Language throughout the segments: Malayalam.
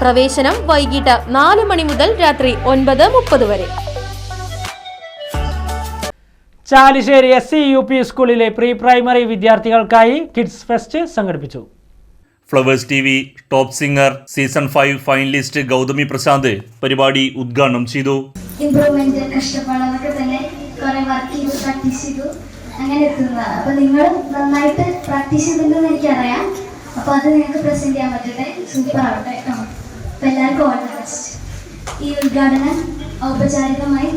പ്രവേശനം വൈകിട്ട് നാല് മണി മുതൽ രാത്രി ഒൻപത് മുപ്പത് വരെ. Chalissery S C U P സ്കൂളിലെ പ്രീ പ്രൈമറി വിദ്യാർത്ഥികൾക്കായി കിഡ്സ് ഫെസ്റ്റ് സംഘടിപ്പിച്ചു. Flowers T V top singer season five finalist Gauthami Prashanth പരിപാടി ഉദ്ഘാടനം ചെയ്തു. ഇമ്പ്രൂവ്മെന്റ് കഷ്ടപ്പാടൊക്കെ തന്നെ കുറെ വർക്ക് ചെയ്തു പ്രാക്ടീസ് ചെയ്തു. അങ്ങനെ എത്തുന്നതാണ് അപ്പൊ നിങ്ങൾ നന്നായിട്ട് പ്രാക്ടീസ് ചെയ്തിട്ടുണ്ടെന്ന് എനിക്കറിയാം. അപ്പൊ അത് നിങ്ങൾക്ക് പ്രസന്റ് ചെയ്യാൻ പറ്റട്ടെ. സൂപ്പർ ആവട്ടെ. എല്ലാവർക്കും ഈ ഔപചാരികമായി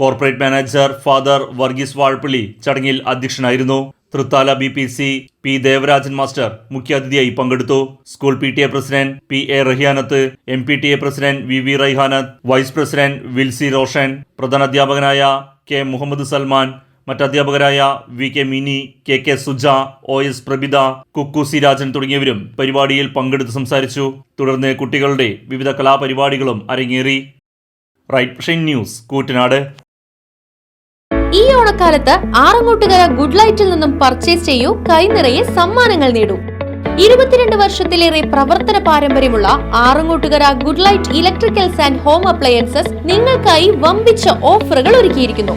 corporate manager father Varghese Vazhappally ചടങ്ങിൽ അധ്യക്ഷനായിരുന്നു. Thrithala B P C P Devarajan master മുഖ്യാതിഥിയായി പങ്കെടുത്തു. School P T A president P A Rahiyanath M P T A president V V Raihanath vice president Wilsy Roshan പ്രധാനാധ്യാപകനായ K Muhammad Salman മറ്റധ്യാപകരായ V K Mini K K Suja O S Prabhitha Kukku C Rajan തുടങ്ങിയവരും പരിപാടിയിൽ പങ്കെടുത്ത് സംസാരിച്ചു. തുടർന്ന് കുട്ടികളുടെ വിവിധ കലാപരിപാടികളും അരങ്ങേറി. Right shine news Koottanad. ഈ ഓണക്കാലത്ത് ആറങ്ങോട്ടുകര ഗുഡ് ലൈറ്റിൽ നിന്നും പർച്ചേസ് ചെയ്യൂ കൈനിറയെ സമ്മാനങ്ങൾ നേടൂ. ഇരുപത്തിരണ്ട് വർഷത്തിലേറെ പ്രവർത്തന പാരമ്പര്യമുള്ള Arangottukara good light electricals and home appliances നിങ്ങൾക്കായി വമ്പിച്ച ഓഫറുകൾ ഒരുക്കിയിരിക്കുന്നു.